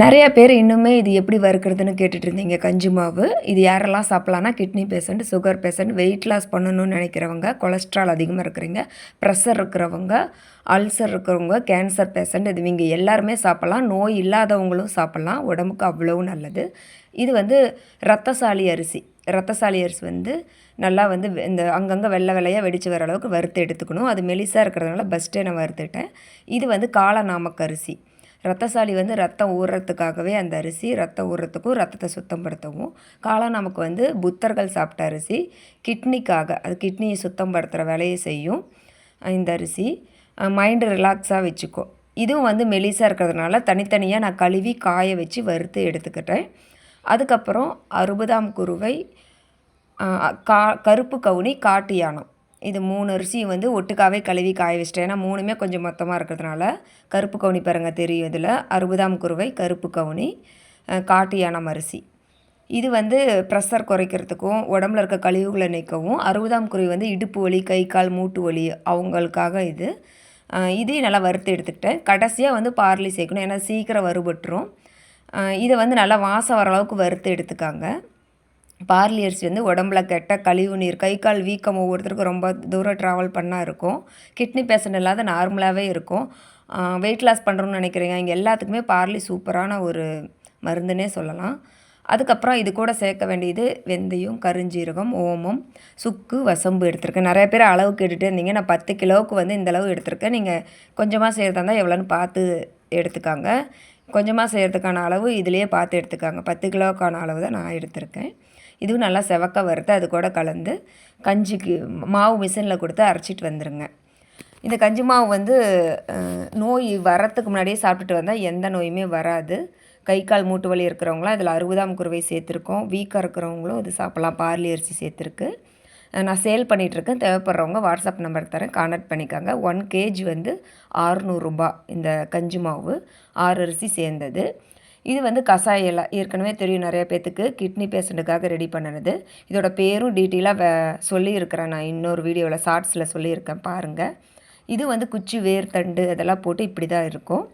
நிறைய பேர் இன்னுமே இது எப்படி வறுக்கிறதுன்னு கேட்டுட்டு இருந்தீங்க? கஞ்சி மாவு. இது யாரெல்லாம் சாப்பிட்லான்னா kidney patient sugar patient weight loss பண்ணணும்னு நினைக்கிறவங்க கொலஸ்ட்ரால் அதிகமாக இருக்கிறீங்க ப்ரெஷர் இருக்கிறவங்க அல்சர் இருக்கிறவங்க கேன்சர் பேஷண்ட் இது இவங்க எல்லாருமே சாப்பிட்லாம். நோய் இல்லாதவங்களும் சாப்பிட்லாம். உடம்புக்கு அவ்வளோ நல்லது. இது வந்து ரத்தசாலி அரிசி. ரத்தசாலி அரிசி வந்து நல்லா வந்து இந்த அங்கங்கே வெள்ளை வெள்ளையாக வெடித்து வர அளவுக்கு வறுத்து எடுத்துக்கணும். அது மெலிசாக இருக்கிறதுனால பெஸ்ட்டே நான் வறுத்துட்டேன். இது வந்து காளை அரிசி. ரத்தசாலி வந்து ரத்தம் ஊறுறதுக்காகவே அந்த அரிசி ரத்தம் ஊறுறதுக்கும் ரத்தத்தை சுத்தப்படுத்தவும் காளான் நமக்கு வந்து புத்தர்கள் சாப்பிட்ட அரிசி கிட்னிக்காக அது கிட்னியை சுத்தப்படுத்துகிற வேலையை செய்யும் இந்த அரிசி. மைண்டு ரிலாக்ஸாக வச்சுக்கும் இதுவும் வந்து மெலிசாக இருக்கிறதுனால தனித்தனியாக நான் கழுவி காய வச்சு வறுத்து எடுத்துக்கிட்டேன். அதுக்கப்புறம் அறுபதாம் குருவை கா கருப்பு கவுனி காட்டு யானம். இது மூணு அரிசியும் வந்து ஒட்டுக்காவே கழுவி காய வச்சிட்டேன். ஏன்னா மூணுமே கொஞ்சம் மொத்தமாக இருக்கிறதுனால கருப்பு கவுனி பாருங்க தெரியும் இதில். அறுபதாம் குருவை கருப்பு கவுனி காட்டு யானம் அரிசி இது வந்து ப்ரெஷர் குறைக்கிறதுக்கும் உடம்புல இருக்க கழிவுகளை நீக்கவும் அறுபதாம் குருவி வந்து இடுப்பு வலி கை கால் மூட்டு வலி அவங்களுக்காக இது. இதையும் நல்லா வறுத்து எடுத்துக்கிட்டேன். கடைசியாக வந்து பார்லி சேர்க்கணும். ஏன்னா சீக்கிரம் வறுபட்டுரும். இதை வந்து நல்லா வாசம் வர அளவுக்கு வறுத்து எடுத்துக்காங்க. பார்லி அரிசி வந்து உடம்புல கெட்ட கழிவு நீர் கை கால் வீக்கம் ஒவ்வொருத்தருக்கும் ரொம்ப தூரம் ட்ராவல் பண்ணால் இருக்கும். கிட்னி பேஷண்ட் இல்லாத நார்மலாகவே இருக்கும். வெயிட் லாஸ் பண்ணுறோன்னு நினைக்கிறீங்க. இங்கே எல்லாத்துக்குமே பார்லி சூப்பரான ஒரு மருந்துன்னே சொல்லலாம். அதுக்கப்புறம் இது கூட சேர்க்க வேண்டியது வெந்தயம் கருஞ்சீரகம் ஓமம் சுக்கு வசம்பு எடுத்திருக்கேன். நிறைய பேர் அளவு கேட்டுகிட்டே இருந்தீங்க. நான் பத்து கிலோவுக்கு வந்து இந்த அளவு எடுத்திருக்கேன். நீங்கள் கொஞ்சமாக செய்கிறதா இருந்தால் எவ்வளோன்னு பார்த்து எடுத்துக்காங்க. கொஞ்சமாக செய்கிறதுக்கான அளவு இதிலேயே பார்த்து எடுத்துக்காங்க. பத்து கிலோக்கான அளவு தான் நான் எடுத்திருக்கேன். இதுவும் நல்லா செவக்க வறுத்து அது கூட கலந்து கஞ்சிக்கு மாவு மிஷினில் கொடுத்து அரைச்சிட்டு வந்துடுங்க இந்த கஞ்சி மாவு வந்து நோய் வரத்துக்கு முன்னாடியே சாப்பிட்டுட்டு வந்தால் எந்த நோயுமே வராது. கை கால் மூட்டு வலி இருக்கிறவங்களாம் இதில் அறுபதாம் குருவை சேர்த்துருக்கோம். வீக்காக இருக்கிறவங்களும் இது சாப்பிட்லாம். பார்லி அரிசி சேர்த்துருக்கு. நான் சேல் பண்ணிகிட்ருக்கேன். தேவைப்படுறவங்க வாட்ஸ்அப் நம்பர் தரேன். கான்டாக்ட் பண்ணிக்காங்க. ஒன் கேஜி வந்து ஆறுநூறுபா இந்த கஞ்சி மாவு ஆறு அரிசி சேர்ந்தது. இது வந்து கஷாய இலை ஏற்கனவே தெரியும் நிறைய பேர்த்துக்கு கிட்னி பேஷண்ட்டுக்காக ரெடி பண்ணினது. இதோட பேரும் டீட்டெயிலாக வே சொல்லியிருக்கிறேன். நான் இன்னொரு வீடியோவில் ஷார்ட்ஸில் சொல்லியிருக்கேன். பாருங்கள் இது வந்து குச்சி வேர் தண்டு அதெல்லாம் போட்டு இப்படி தான் இருக்கும்.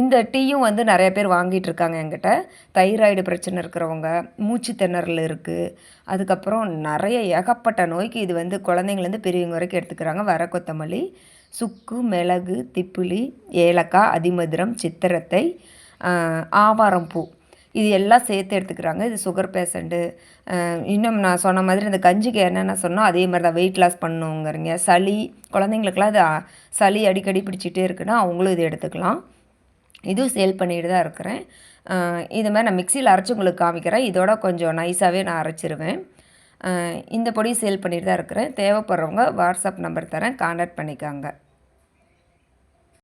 இந்த டீயும் வந்து நிறைய பேர் வாங்கிட்டு இருக்காங்க என்கிட்ட. தைராய்டு பிரச்சனை இருக்கிறவங்க மூச்சு திணறல் இருக்குது அதுக்கப்புறம் நிறைய ஏகப்பட்ட நோய்க்கு இது வந்து குழந்தைங்கலேருந்து பெரியவங்க வரைக்கும் எடுத்துக்கிறாங்க. வர கொத்தமல்லி சுக்கு மிளகு திப்புளி ஏலக்காய் அதிமதுரம் சித்திரத்தை ஆவாரம் பூ. இது எல்லாம் சேர்த்து எடுத்துக்கிறாங்க. இது சுகர் பேஷண்ட்டு இன்னும் நான் சொன்ன மாதிரி இந்த கஞ்சிக்கு என்னென்ன சொன்னோம் அதே மாதிரி தான் வெயிட் லாஸ் பண்ணுங்கிறீங்க. சளி குழந்தைங்களுக்குலாம் அது சளி அடிக்கடி பிடிச்சிட்டே இருக்குன்னா அவங்களும் இது எடுத்துக்கலாம். இதுவும் சேல் பண்ணிட்டு தான் இருக்கிறேன். இது மாதிரி நான் மிக்சியில் அரைச்சி உங்களுக்கு காமிக்கிறேன். இதோட கொஞ்சம் நைஸாகவே நான் அரைச்சிருவேன். இந்த பொடி சேல் பண்ணிட்டு தான் இருக்கிறேன். தேவைப்படுறவங்க வாட்ஸ்அப் நம்பர் தரேன். கான்டாக்ட் பண்ணிக்காங்க.